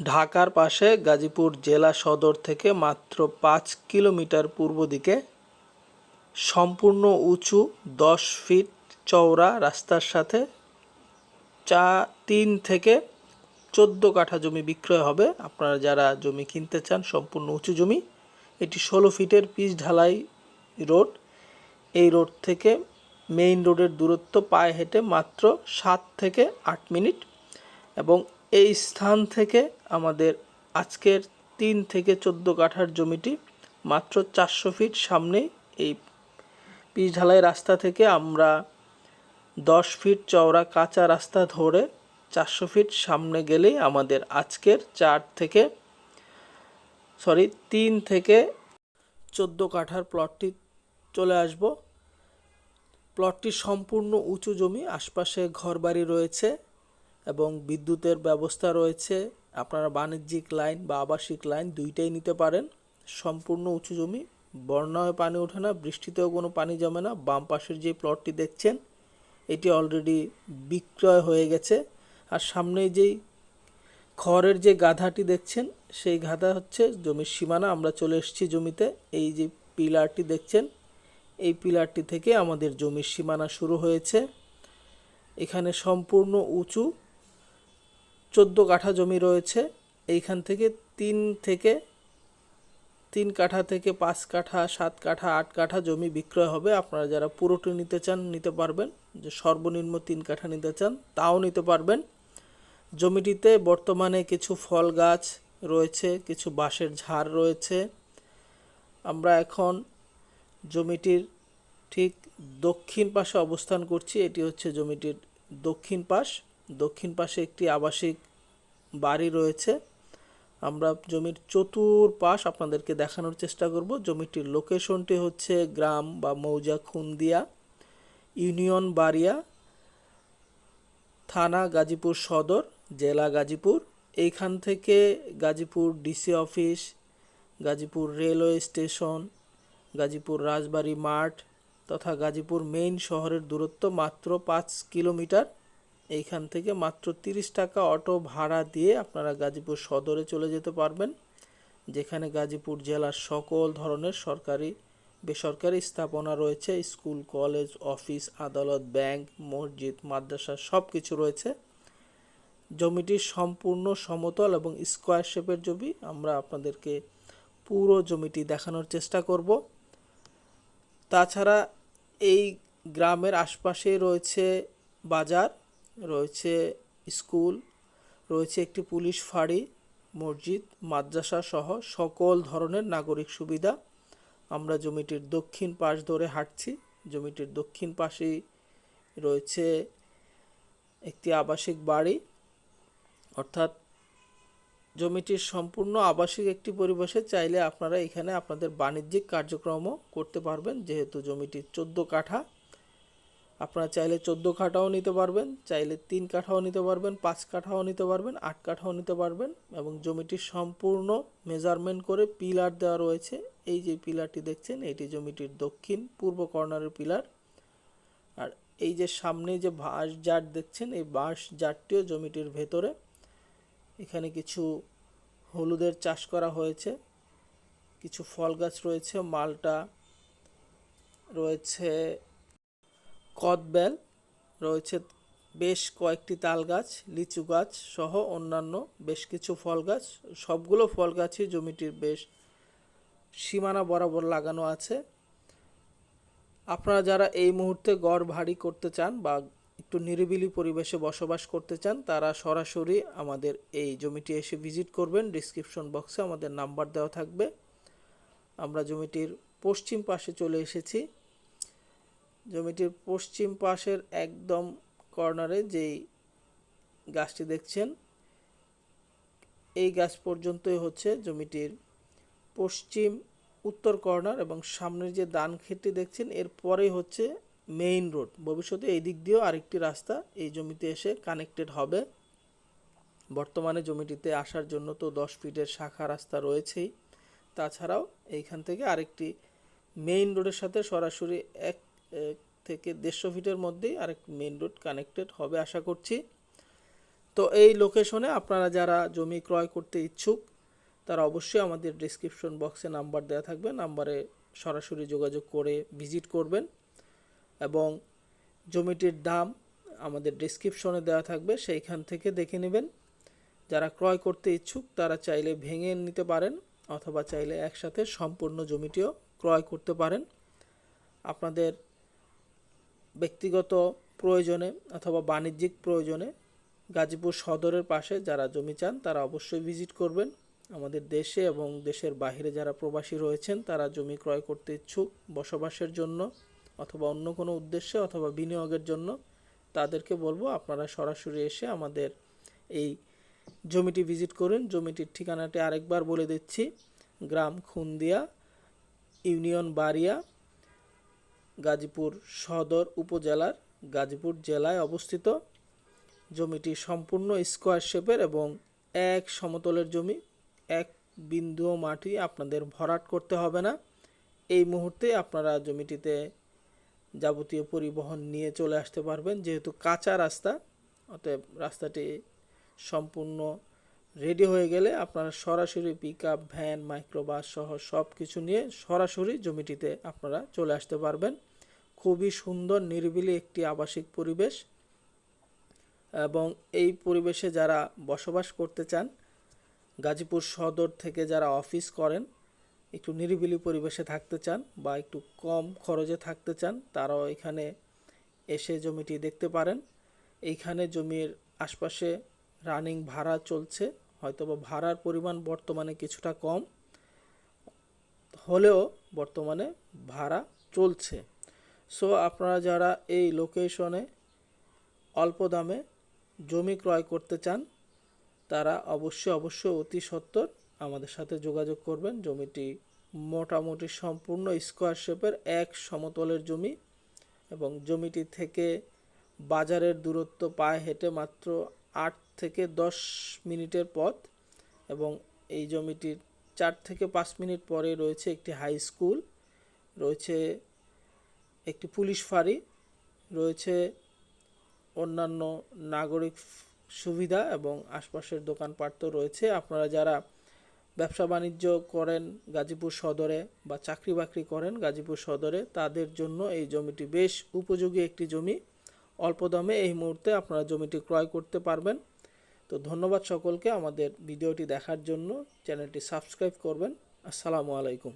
ঢাকার পাশে গাজীপুর জেলা সদর থেকে মাত্র পাঁচ কিলোমিটার পূর্ব দিকে সম্পূর্ণ উঁচু দশ ফিট চওড়া রাস্তার সাথে চা তিন থেকে চোদ্দ কাঠা জমি বিক্রয় হবে। আপনারা যারা জমি কিনতে চান, সম্পূর্ণ উঁচু জমি, এটি ষোলো ফিটের পিচ ঢালাই রোড। এই রোড থেকে মেইন রোডের দূরত্ব পায়ে হেঁটে মাত্র সাত থেকে আট মিনিট এবং এই স্থান থেকে আমাদের আজকের তিন থেকে চোদ্দ কাঠার জমিটি মাত্র চারশো ফিট সামনে এই পিচ ঢালাই রাস্তা থেকে আমরা দশ ফিট চওড়া কাঁচা রাস্তা ধরে চারশো ফিট সামনে গেলেই আমাদের আজকের চার থেকে, সরি, তিন থেকে চোদ্দ কাঠার প্লটটি চলে আসব। প্লটটি সম্পূর্ণ উঁচু জমি, আশপাশে ঘরবাড়ি রয়েছে। এবং বিদ্যুতের ব্যবস্থা রয়েছে। আপনারা বাণিজ্যিক লাইন বা আবাসিক লাইন দুইটাই নিতে পারেন। সম্পূর্ণ উঁচু জমি বন্যায় পানি ওঠে না, বৃষ্টিতেও কোনো পানি জমে না। বাম পাশের যে প্লটটি দেখছেন, এটি অলরেডি বিক্রয় হয়ে গেছে। আর সামনে যেই খড়ের যে গাধাটি দেখছেন, সেই গাধা হচ্ছে জমির সীমানা। আমরা চলে এসেছি জমিতে। এই যে পিলারটি দেখছেন, এই পিলারটি থেকে আমাদের জমির সীমানা শুরু হয়েছে। এখানে সম্পূর্ণ উঁচু চোদ্দ কাঠা জমি রয়েছে। এইখান থেকে তিন থেকে, তিন কাঠা থেকে পাঁচ কাঠা, সাত কাঠা, আট কাঠা জমি বিক্রয় হবে। আপনারা যারা পুরোটি নিতে চান, নিতে পারবেন। যে সর্বনিম্ন তিন কাঠা নিতে চান, তাও নিতে পারবেন। জমিটিতে বর্তমানে কিছু ফল গাছ রয়েছে, কিছু বাঁশের ঝাড় রয়েছে। আমরা এখন জমিটির ঠিক দক্ষিণ পাশে অবস্থান করছি। এটি হচ্ছে জমিটির দক্ষিণ পাশ। দক্ষিণ পাশে একটি আবাসিক বাড়ি রয়েছে। আমরা জমির চতুর্পাশ আপনাদেরকে দেখানোর চেষ্টা করব। জমিটির লোকেশনটি হচ্ছে গ্রাম বা মৌজা খুন্দিয়া, ইউনিয়ন বাড়িয়া, থানা গাজীপুর সদর, জেলা গাজীপুর। এইখান থেকে Gazipur DC office, Gazipur railway station, Gazipur Rajbari মাঠ তথা গাজীপুর মেইন শহরের দূরত্ব মাত্র পাঁচ কিলোমিটার। এইখান থেকে মাত্র তিরিশ টাকা অটো ভাড়া দিয়ে আপনারা গাজীপুর সদরে চলে যেতে পারবেন, যেখানে গাজীপুর জেলার সকল ধরনের সরকারি, বেসরকারি স্থাপনা রয়েছে, স্কুল, কলেজ, অফিস, আদালত, ব্যাংক, মসজিদ, মাদ্রাসা সব কিছু রয়েছে। জমিটি সম্পূর্ণ সমতল এবং স্কোয়ার শেপের জমি। আমরা আপনাদেরকে পুরো জমিটি দেখানোর চেষ্টা করব। তাছাড়া এই গ্রামের আশপাশে রয়েছে বাজার রয়েছে স্কুল, রয়েছে একটি পুলিশ ফাঁড়ি, মসজিদ, মাদ্রাসা সহ সকল ধরনের নাগরিক সুবিধা। আমরা জমিটির দক্ষিণ পাশ ধরে হাঁটছি। জমিটির দক্ষিণ পাশেই রয়েছে একটি আবাসিক বাড়ি। অর্থাৎ জমিটির সম্পূর্ণ আবাসিক একটি পরিবেশে চাইলে আপনারা এখানে আপনাদের বাণিজ্যিক কার্যক্রমও করতে পারবেন। যেহেতু জমিটির চোদ্দ কাঠা আপনারা চাইলে চোদ্দ কাঠাও নিতে পারবেন, চাইলে তিন কাঠাও নিতে পারবেন, পাঁচ কাঠাও নিতে পারবেন, আট কাঠাও নিতে পারবেন এবং জমিটি সম্পূর্ণ মেজারমেন্ট করে পিলার দেওয়া রয়েছে। এই যে পিলারটি দেখছেন, এটি জমিটির দক্ষিণ পূর্ব কর্নারের পিলার আর এই যে সামনে যে বাঁশ জাট দেখছেন, এই বাঁশ জাটটিও জমিটির ভেতরে। এখানে কিছু হলুদের চাষ করা হয়েছে, কিছু ফল গাছ রয়েছে, মালটা রয়েছে কদবেল, রয়েছে বেশ কয়েকটি তাল গাছ লিচু গাছ সহ অন্যান্য বেশ কিছু ফল গাছ সবগুলো ফল গাছই জমিটির বেশ সীমানা বরাবর লাগানো আছে। আপনারা যারা এই মুহূর্তে গড় ভারী করতে চান বা একটু নিরিবিলি পরিবেশে বসবাস করতে চান, তারা সরাসরি আমাদের এই জমিটি এসে ভিজিট করবেন। ডিসক্রিপশন বক্সে আমাদের নাম্বার দেওয়া থাকবে। আমরা জমিটির পশ্চিম পাশে চলে এসেছি। জমিটির পশ্চিম পাশের একদম কর্নারে যেই গাছটি দেখছেন, এই গাছ পর্যন্তই হচ্ছে জমিটির পশ্চিম, উত্তর কর্নার এবং সামনের যে দান খেতটি দেখছেন, এর পরেই হচ্ছে মেইন রোড ভবিষ্যতে এই দিক দিয়েও আরেকটি রাস্তা এই জমিতে এসে কানেক্টেড হবে। বর্তমানে জমিটিতে আসার জন্য তো দশ ফিটের শাখা রাস্তা রয়েছেই। তাছাড়াও এইখান থেকে আরেকটি মেইন রোডের সাথে সরাসরি এক থেকে দেড়শো ফিটের মধ্যেই আরেক মেন রোড কানেক্টেড হবে আশা করছি। তো এই লোকেশনে আপনারা যারা জমি ক্রয় করতে ইচ্ছুক, তারা অবশ্যই আমাদের ডিসক্রিপশন বক্সে নাম্বার দেওয়া থাকবে। নাম্বারে সরাসরি যোগাযোগ করে ভিজিট করবেন এবং জমিটির দাম আমাদের ডিসক্রিপশনে দেওয়া থাকবে। সেইখান থেকে দেখে নেবেন। যারা ক্রয় করতে ইচ্ছুক, তারা চাইলে ভেঙে নিতে পারেন অথবা চাইলে একসাথে সম্পূর্ণ জমিটিও ক্রয় করতে পারেন। আপনাদের ব্যক্তিগত প্রয়োজনে অথবা বাণিজ্যিক প্রয়োজনে গাজীপুর সদরের পাশে যারা জমি চান, তারা অবশ্যই ভিজিট করবেন। আমাদের দেশে এবং দেশের বাইরে যারা প্রবাসী রয়েছেন, তারা জমি ক্রয় করতে ইচ্ছুক বসবাসের জন্য অথবা অন্য কোনো উদ্দেশ্যে অথবা বিনিয়োগের জন্য। তাদেরকে বলব, আপনারা সরাসরি এসে আমাদের এই জমিটি ভিজিট করুন। জমিটির ঠিকানাটি আরেকবার বলে দিচ্ছি, গ্রাম খুন্দিয়া, ইউনিয়ন বাড়িয়া গাজীপুর সদর উপজেলার গাজীপুর জেলায় অবস্থিত। জমিটি সম্পূর্ণ স্কোয়ার শেপের এবং এক সমতলের জমি। এক বিন্দুও মাটি আপনাদের ভরাট করতে হবে না। এই মুহূর্তে আপনারা জমিটিতে যাবতীয় পরিবহন নিয়ে চলে আসতে পারবেন, যেহেতু কাঁচা রাস্তা। অতএব রাস্তাটি সম্পূর্ণ রেডি হয়ে গেলে আপনারা সরাসরি পিক আপ ভ্যান, মাইক্রোবাস সহ সব কিছু নিয়ে সরাসরি জমিটিতে আপনারা চলে আসতে পারবেন। খুবই সুন্দর, নিরিবিলি একটি আবাসিক পরিবেশ এবং এই পরিবেশে যারা বসবাস করতে চান, গাজীপুর সদর থেকে যারা অফিস করেন, একটু নিরিবিলি পরিবেশে থাকতে চান বা একটু কম খরচে থাকতে চান, তারাও এখানে এসে জমিটি দেখতে পারেন। এইখানে জমির আশপাশে রানিং ভাড়া চলছে, হয়তোবা ভাড়ার পরিমাণ বর্তমানে কিছুটা কম, হলেও বর্তমানে ভাড়া চলছে। সো আপনারা যারা এই লোকেশনে অল্প দামে জমি ক্রয় করতে চান, তারা অবশ্যই অবশ্যই অতি সত্বর আমাদের সাথে যোগাযোগ করবেন। জমিটি মোটামুটি সম্পূর্ণ স্কোয়ার শেপের এক সমতলের জমি এবং জমিটি থেকে বাজারের দূরত্ব পায়ে হেঁটে মাত্র আট থেকে দশ মিনিটের পথ এবং এই জমিটির চার থেকে পাঁচ মিনিট পরে রয়েছে একটি হাই স্কুল, রয়েছে একটি পুলিশ ফাঁড়ি, রয়েছে অন্যান্য নাগরিক সুবিধা এবং আশপাশের দোকানপাট তো রয়েছে। আপনারা যারা ব্যবসা বাণিজ্য করেন গাজীপুর সদরে বা চাকরি বাকরি করেন গাজীপুর সদরে, তাদের জন্য এই জমিটি বেশ উপযোগী একটি জমি। অল্প দামে এই মুহূর্তে আপনারা জমিটি ক্রয় করতে পারবেন। তো ধন্যবাদ সকলকে আমাদের ভিডিওটি দেখার জন্য। চ্যানেলটি সাবস্ক্রাইব করবেন। আসসালামু আলাইকুম।